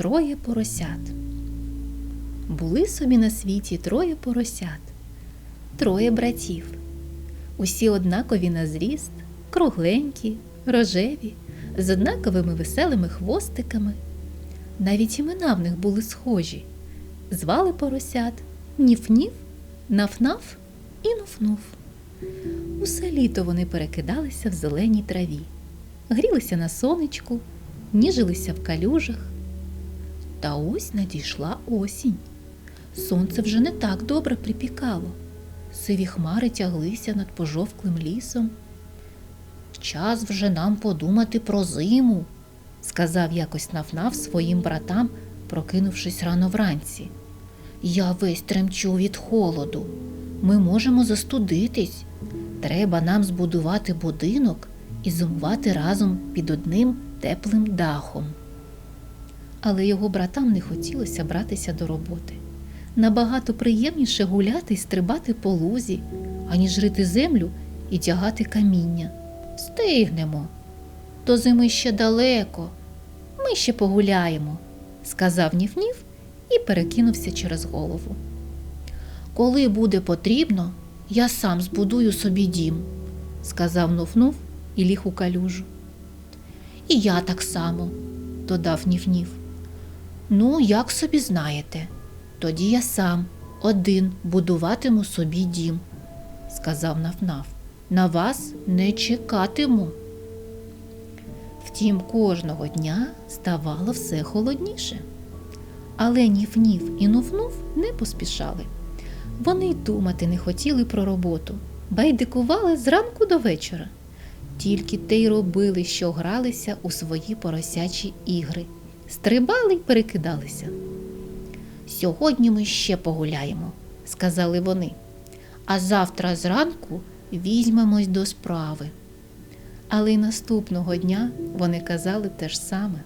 Троє поросят. Були собі на світі троє поросят, троє братів. Усі однакові на зріст, кругленькі, рожеві, з однаковими веселими хвостиками. Навіть імена в них були схожі. Звали поросят Ніф-Ніф, Наф-Наф і Нуф-Нуф. Усе літо вони перекидалися в зеленій траві, грілися на сонечку, ніжилися в калюжах. Та ось надійшла осінь. Сонце вже не так добре припікало. Сиві хмари тяглися над пожовклим лісом. Час вже нам подумати про зиму, сказав якось Нафнаф своїм братам, прокинувшись рано вранці. Я весь тремчу від холоду. Ми можемо застудитись. Треба нам збудувати будинок і зимувати разом під одним теплим дахом. Але його братам не хотілося братися до роботи. Набагато приємніше гуляти й стрибати по лузі, аніж рити землю і тягати каміння. Встигнемо. До зими ще далеко. Ми ще погуляємо, сказав Ніф-Ніф і перекинувся через голову. Коли буде потрібно, я сам збудую собі дім, сказав Нуф-Нуф і ліг у калюжу. І я так само, додав Ніф-Ніф. Ну, як собі знаєте, тоді я сам один будуватиму собі дім, сказав Нафнаф. На вас не чекатиму. Втім, кожного дня ставало все холодніше. Але Ніф-Ніф і Нуф-Нуф не поспішали. Вони й думати не хотіли про роботу, байдикували зранку до вечора. Тільки те й робили, що гралися у свої поросячі ігри, стрибали й перекидалися. Сьогодні ми ще погуляємо, сказали вони, а завтра зранку візьмемось до справи. Але й наступного дня вони казали те ж саме.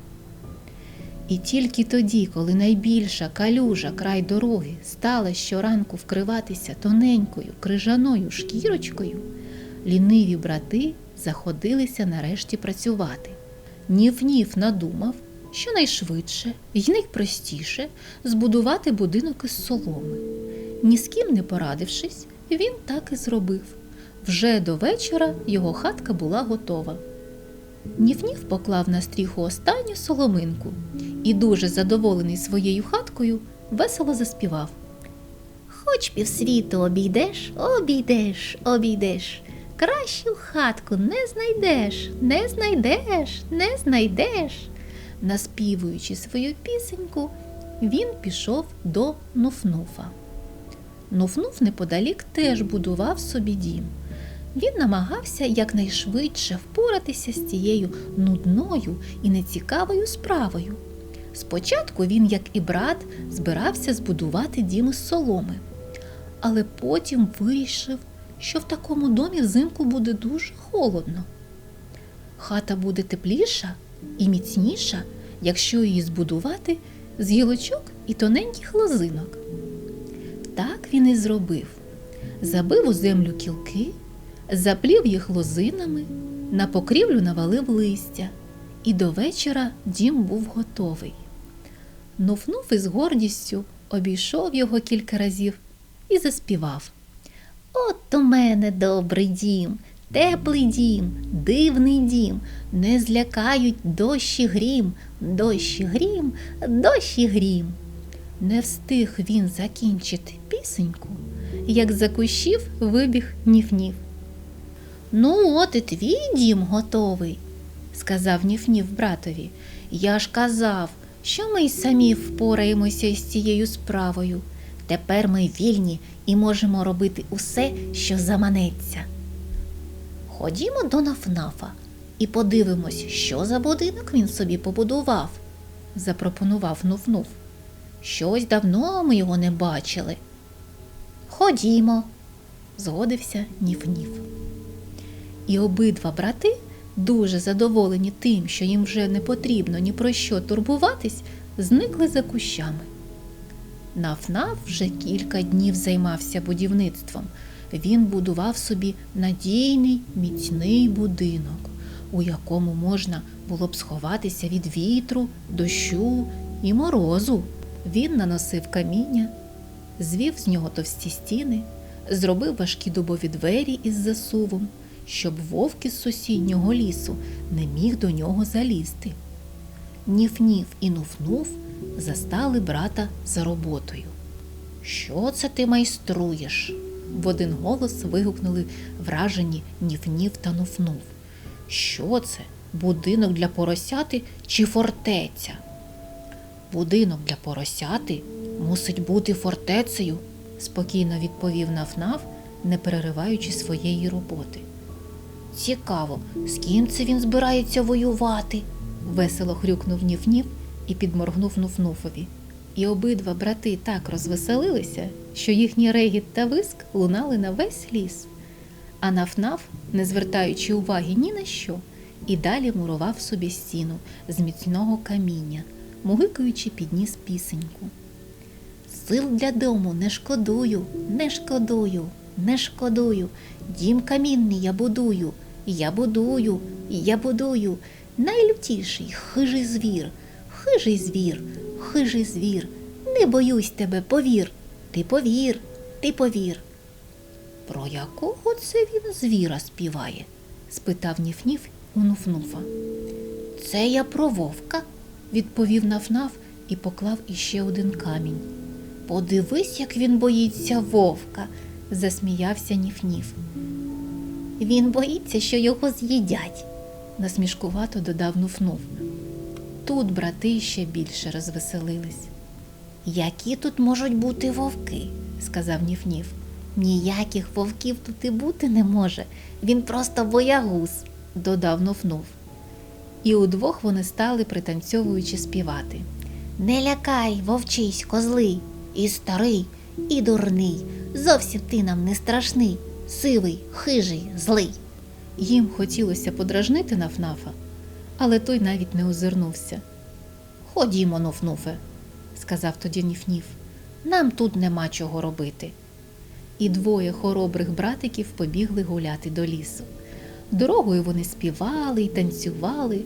І тільки тоді, коли найбільша калюжа край дороги стала щоранку вкриватися тоненькою крижаною шкірочкою, ліниві брати заходилися нарешті працювати. Ніф-ніф надумав, що найшвидше і найпростіше збудувати будинок із соломи. Ні з ким не порадившись, він так і зробив. Вже до вечора його хатка була готова. Ніф-ніф поклав на стріху останню соломинку і, дуже задоволений своєю хаткою, весело заспівав. Хоч півсвіту обійдеш, обійдеш, обійдеш. Кращу хатку не знайдеш, не знайдеш, не знайдеш. Наспівуючи свою пісеньку, він пішов до Нуфнуфа. Нуфнуф неподалік теж будував собі дім. Він намагався якнайшвидше впоратися з цією нудною і нецікавою справою. Спочатку він, як і брат, збирався збудувати дім із соломи, але потім вирішив, що в такому домі взимку буде дуже холодно. Хата буде тепліша і міцніша, якщо її збудувати з гілочок і тоненьких лозинок. Так він і зробив. Забив у землю кілки, заплів їх лозинами, на покрівлю навалив листя, і до вечора дім був готовий. Нуфнув із гордістю обійшов його кілька разів і заспівав. От у мене добрий дім, теплий дім, дивний дім, не злякають дощі грім, дощі грім, дощі грім. Не встиг він закінчити пісеньку, як за кущів вибіг ніф-ніф. Ну, от і твій дім готовий, сказав ніф-ніф братові. Я ж казав, що ми й самі впораємося із цією справою. Тепер ми вільні і можемо робити усе, що заманеться. Ходімо до Нафнафа і подивимось, що за будинок він собі побудував, запропонував Нуфнуф. Щось давно ми його не бачили. Ходімо, згодився Ніф-Ніф. І обидва брати, дуже задоволені тим, що їм вже не потрібно ні про що турбуватись, зникли за кущами. Нафнаф вже кілька днів займався будівництвом. Він будував собі надійний міцний будинок, у якому можна було б сховатися від вітру, дощу і морозу. Він наносив каміння, звів з нього товсті стіни, зробив важкі дубові двері із засувом, щоб вовк із сусіднього лісу не міг до нього залізти. Ніф-ніф і нуф-нуф застали брата за роботою. Що це ти майструєш? В один голос вигукнули вражені Ніф-Ніф та Нуф-Нуф. Що це? Будинок для поросяти чи фортеця? Будинок для поросяти мусить бути фортецею, спокійно відповів Наф-Наф, не перериваючи своєї роботи. Цікаво, з ким це він збирається воювати? весело хрюкнув Ніф-Ніф і підморгнув Нуф-Нуфові. І обидва брати так розвеселилися, що їхній регіт та виск лунали на весь ліс. А Наф-Наф, не звертаючи уваги ні на що, і далі мурував собі стіну з міцного каміння, мугикаючи підніс пісеньку. Сил для дому не шкодую, не шкодую, не шкодую. Дім камінний я будую, я будую, я будую. Найлютіший хижий звір, хижий звір, хижий звір. Не боюсь тебе, повір. Ти повір, ти повір. Про якого це він звіра співає? спитав Ніф-Ніф у Нуф-Нуфа. Це я про вовка, відповів Наф-Наф і поклав іще один камінь. Подивись, як він боїться вовка, засміявся Ніф-Ніф. Він боїться, що його з'їдять, насмішкувато додав Нуф-Нуф. Тут брати ще більше розвеселились. Які тут можуть бути вовки? сказав Ніф-Ніф. Ніяких вовків тут і бути не може. Він просто боягуз, додав Нуф-Нуф. І удвох вони стали, пританцьовуючи співати. Не лякай, вовчисько злий, і старий, і дурний. Зовсім ти нам не страшний, сивий, хижий, злий. Їм хотілося подражнити Нафнафа, але той навіть не озирнувся. Ходімо, Нуфнуфе, сказав тоді Ніф-Ніф. Нам тут нема чого робити. І двоє хоробрих братиків побігли гуляти до лісу. Дорогою вони співали й танцювали,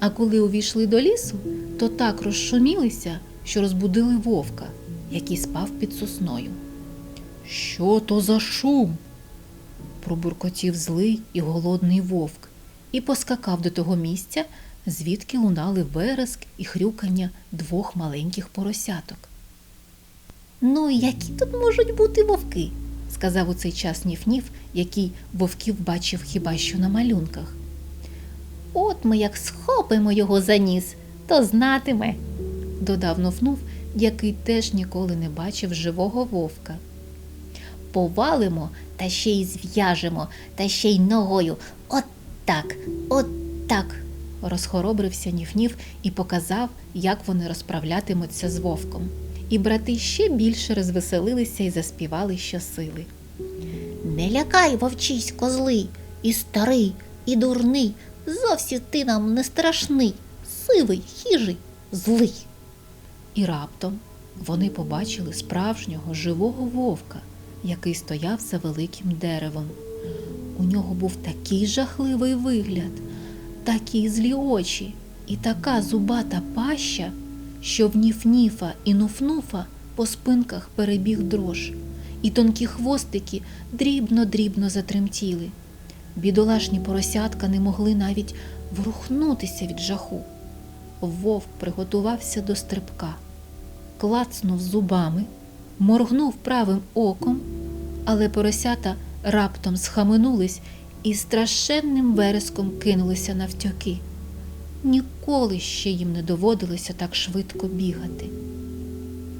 а коли увійшли до лісу, то так розшумілися, що розбудили вовка, який спав під сосною. Що то за шум? пробуркотів злий і голодний вовк і поскакав до того місця, звідки лунали вереск і хрюкання двох маленьких поросяток. Ну, які тут можуть бути вовки? сказав у цей час Ніф-Ніф, який вовків бачив хіба що на малюнках. От ми як схопимо його за ніс, то знатиме, додав Нуфнув, який теж ніколи не бачив живого вовка. Повалимо та ще й зв'яжемо, та ще й ногою. Так, от так. розхоробрився Ніф-Ніф і показав, як вони розправлятимуться з вовком. І брати ще більше розвеселилися і заспівали щосили. Не лякай, вовчисько злий, і старий, і дурний. Зовсім ти нам не страшний, сивий, хижий, злий. І раптом вони побачили справжнього живого вовка, який стояв за великим деревом. У нього був такий жахливий вигляд, такі злі очі і така зубата паща, що в Ніф-Ніфа і Нуф-Нуфа по спинках перебіг дрож, і тонкі хвостики дрібно-дрібно затремтіли. Бідолашні поросятка не могли навіть врухнутися від жаху. Вовк приготувався до стрибка, клацнув зубами, моргнув правим оком, але поросята раптом схаменулись і страшенним вереском кинулися навтьоки. Ніколи ще їм не доводилося так швидко бігати.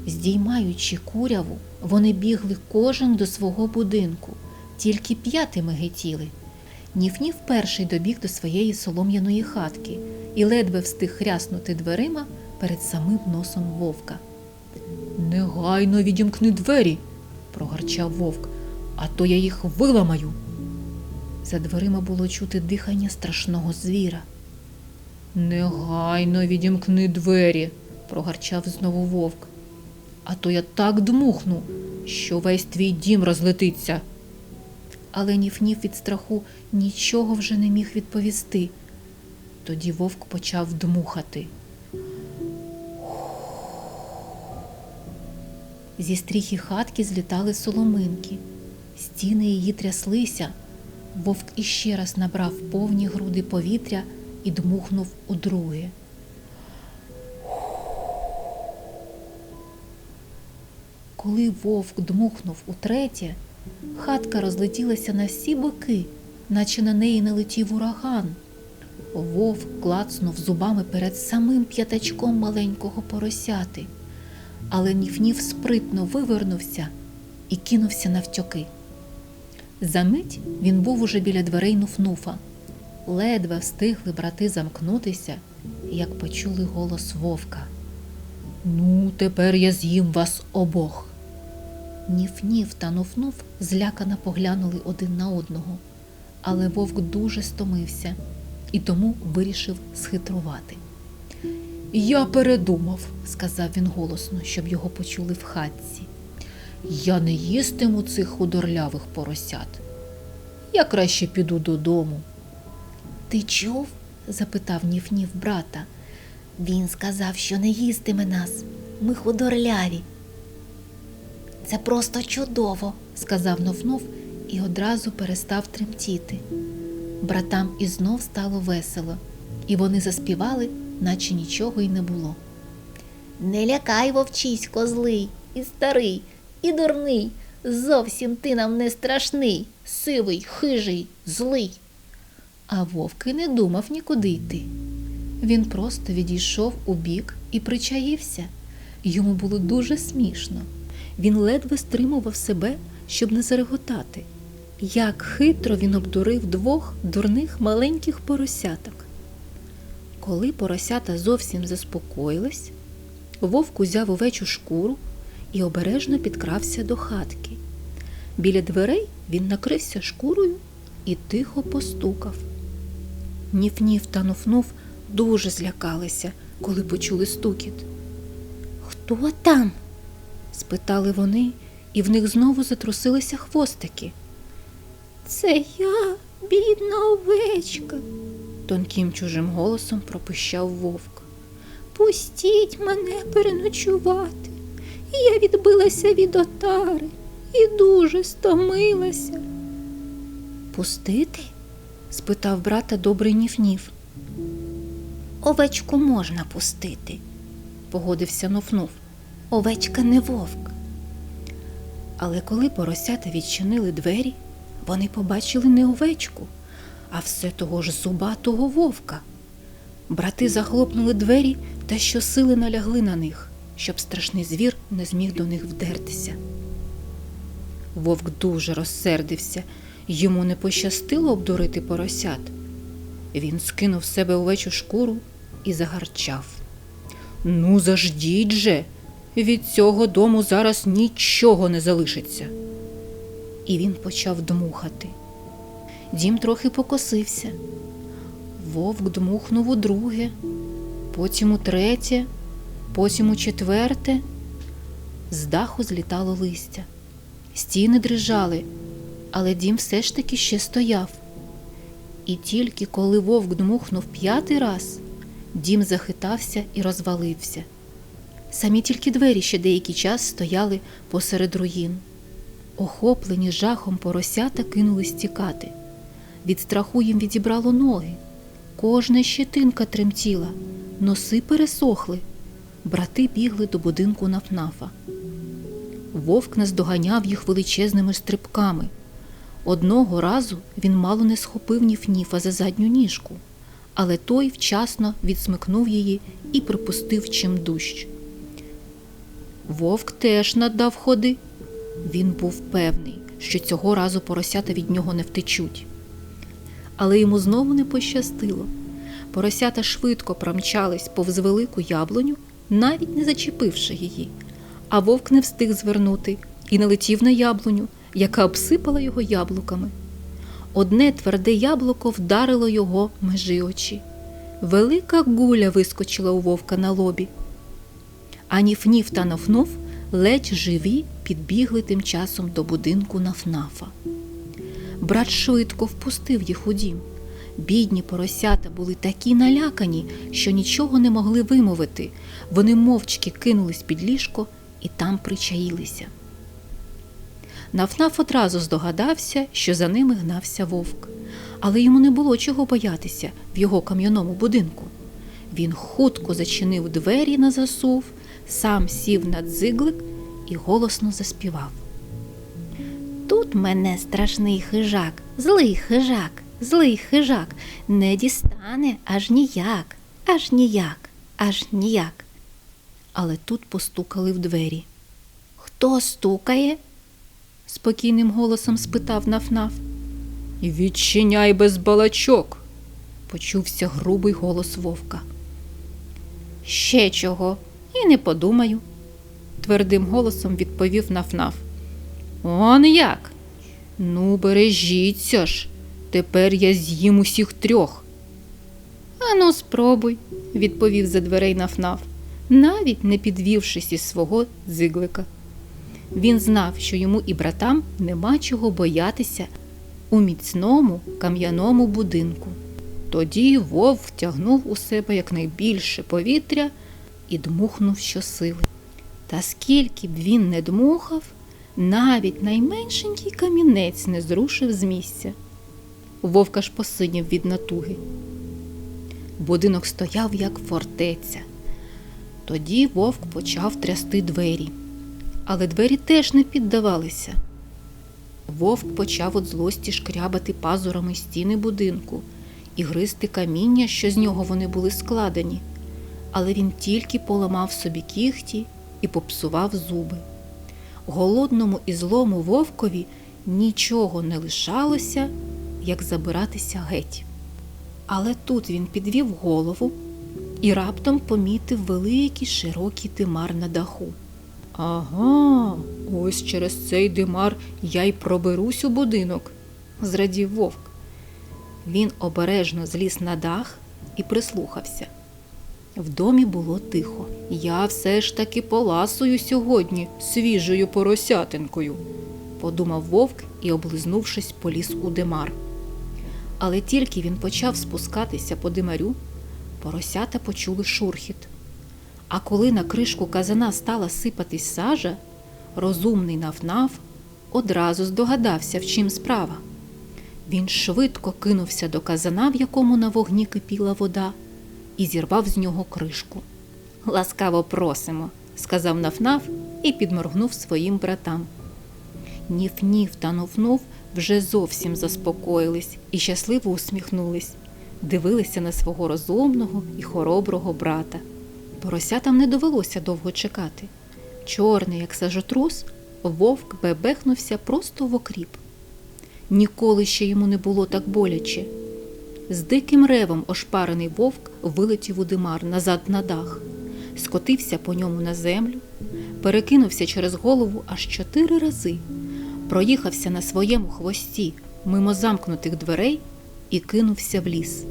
Здіймаючи куряву, вони бігли кожен до свого будинку, тільки п'ятими гетіли. Ніф-Ніф перший добіг до своєї солом'яної хатки і ледве встиг хряснути дверима перед самим носом вовка. Негайно відімкни двері, прогарчав вовк, а то я їх виламаю. За дверима було чути дихання страшного звіра. Негайно відімкни двері, прогарчав знову вовк. А то я так дмухну, що весь твій дім розлетиться. Але Ніф-Ніф від страху нічого вже не міг відповісти. Тоді вовк почав дмухати. Зі стріхи хатки злітали соломинки, стіни її тряслися. Вовк іще раз набрав повні груди повітря і дмухнув удруге. Коли вовк дмухнув утретє, хатка розлетілася на всі боки, наче на неї налетів ураган. Вовк клацнув зубами перед самим п'ятачком маленького поросяти, але Ніф-Ніф спритно вивернувся і кинувся навтьоки. Замить він був уже біля дверей Нуфнуфа. Ледве встигли брати замкнутися, як почули голос вовка. Ну, тепер я з'їм вас обох. Ніф-Ніф та Нуфнуф злякано поглянули один на одного, але вовк дуже стомився і тому вирішив схитрувати. Я передумав, сказав він голосно, щоб його почули в хатці. Я не їстиму цих худорлявих поросят. Я краще піду додому. Ти чув? запитав Ніф-Ніф брата. Він сказав, що не їстиме нас. Ми худорляві. Це просто чудово, сказав Нуфнуф і одразу перестав тремтіти. Братам і знов стало весело, і вони заспівали, наче нічого й не було. Не лякай, вовчисько, злий, і старий, і дурний. Зовсім ти нам не страшний, сивий, хижий, злий. А вовк і не думав нікуди йти. Він просто відійшов у бік і причаївся. Йому було дуже смішно. Він ледве стримував себе, щоб не зареготати. Як хитро він обдурив двох дурних маленьких поросяток. Коли поросята зовсім заспокоїлись, вовк узяв овечу шкуру і обережно підкрався до хатки. Біля дверей він накрився шкурою і тихо постукав. Ніф-ніф та нуфнув дуже злякалися, коли почули стукіт. Хто там? спитали вони, і в них знову затрусилися хвостики. Це я, бідна овечка, тонким чужим голосом пропищав вовк. Пустіть мене переночувати. Я відбилася від отари і дуже стомилася. Пустити? спитав брата добрий Ніф-Ніф. Овечку можна пустити, погодився Нуфнув. Овечка не вовк. Але коли поросята відчинили двері, вони побачили не овечку, а все того ж зубатого вовка. Брати захлопнули двері та щосили налягли на них, щоб страшний звір не зміг до них вдертися. Вовк дуже розсердився, йому не пощастило обдурити поросят. Він скинув себе овечу шкуру і загарчав. Ну, заждіть же, від цього дому зараз нічого не залишиться. І він почав дмухати. Дім трохи покосився. Вовк дмухнув у друге, потім у третє, потім у четверте. З даху злітало листя. Стіни дрижали, але дім все ж таки ще стояв. І тільки коли вовк дмухнув п'ятий раз, дім захитався і розвалився. Самі тільки двері ще деякий час стояли посеред руїн. Охоплені жахом поросята кинулись тікати. Від страху їм відібрало ноги. Кожна щетинка тремтіла, носи пересохли. Брати бігли до будинку нафнафа. Вовк наздоганяв їх величезними стрибками. Одного разу він мало не схопив Ніф-Ніфа за задню ніжку, але той вчасно відсмикнув її і припустив чим дужч. Вовк теж наддав ходи. Він був певний, що цього разу поросята від нього не втечуть. Але йому знову не пощастило. Поросята швидко промчались повз велику яблуню, навіть не зачепивши її, а вовк не встиг звернути і налетів на яблуню, яка обсипала його яблуками. Одне тверде яблуко вдарило його межі очі. Велика гуля вискочила у вовка на лобі. А Ніф-Ніф та Нафнув ледь живі підбігли тим часом до будинку Нафнафа. Брат швидко впустив їх у дім. Бідні поросята були такі налякані, що нічого не могли вимовити. Вони мовчки кинулись під ліжко і там причаїлися. Нафнаф одразу здогадався, що за ними гнався вовк, але йому не було чого боятися в його кам'яному будинку. Він хутко зачинив двері на засув, сам сів на дзиглик і голосно заспівав. Тут мене страшний хижак, злий хижак, злий хижак, не дістане аж ніяк, аж ніяк, аж ніяк. Але тут постукали в двері. Хто стукає? спокійним голосом спитав Нафнаф. Відчиняй без балачок, почувся грубий голос вовка. Ще чого, і не подумаю, твердим голосом відповів Нафнаф. Он як? Ну, бережіться ж, тепер я з'їм усіх трьох. Ану, спробуй, відповів за дверей Нафнаф, навіть не підвівшись із свого дзиглика. Він знав, що йому і братам нема чого боятися у міцному кам'яному будинку. Тоді вовк втягнув у себе якнайбільше повітря і дмухнув щосили. Та скільки б він не дмухав, навіть найменшенький камінець не зрушив з місця. Вовка ж посинів від натуги. Будинок стояв, як фортеця. Тоді вовк почав трясти двері, але двері теж не піддавалися. Вовк почав від злості шкрябати пазурами стіни будинку і гризти каміння, що з нього вони були складені, але він тільки поламав собі кіхті і попсував зуби. Голодному і злому вовкові нічого не лишалося, як забиратися геть. Але тут він підвів голову і раптом помітив великий широкий димар на даху. Ага, ось через цей димар я й проберусь у будинок, зрадів вовк. Він обережно зліз на дах і прислухався. В домі було тихо. Я все ж таки поласую сьогодні свіжою поросятинкою, подумав вовк і, облизнувшись, поліз у димар. Але тільки він почав спускатися по димарю, поросята почули шурхіт. А коли на кришку казана стала сипатись сажа, розумний нафнаф одразу здогадався, в чим справа. Він швидко кинувся до казана, в якому на вогні кипіла вода, і зірвав з нього кришку. Ласкаво просимо, сказав Нафнаф і підморгнув своїм братам. Ніф-ніф та Нуф-Нуф вже зовсім заспокоїлись і щасливо усміхнулись, дивилися на свого розумного і хороброго брата. Поросятам не довелося довго чекати. Чорний, як сажотрус, вовк бебехнувся просто в окріп. Ніколи ще йому не було так боляче. З диким ревом ошпарений вовк вилетів у димар назад на дах, скотився по ньому на землю, перекинувся через голову аж чотири рази, проїхався на своєму хвості мимо замкнутих дверей і кинувся в ліс.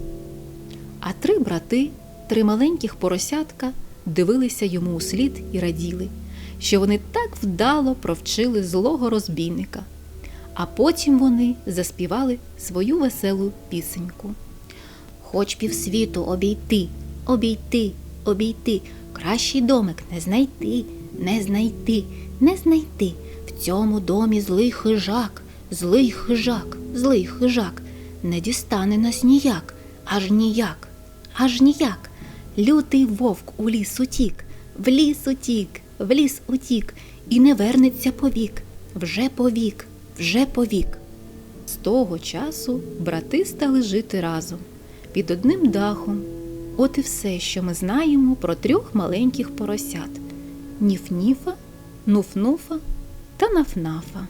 А три брати, три маленьких поросятка, дивилися йому у слід і раділи, що вони так вдало провчили злого розбійника. А потім вони заспівали свою веселу пісеньку. Хоч півсвіту обійти, обійти, обійти, кращий домик не знайти, не знайти, не знайти. Цьому домі злий хижак, злий хижак, злий хижак, не дістане нас ніяк, аж ніяк, аж ніяк. Лютий вовк у ліс утік, в ліс утік, в ліс утік, і не вернеться повік, вже повік, вже повік. З того часу брати стали жити разом під одним дахом. От і все, що ми знаємо про трьох маленьких поросят Ніф-Ніфа, Нуф-Нуфа та Наф-Нафа.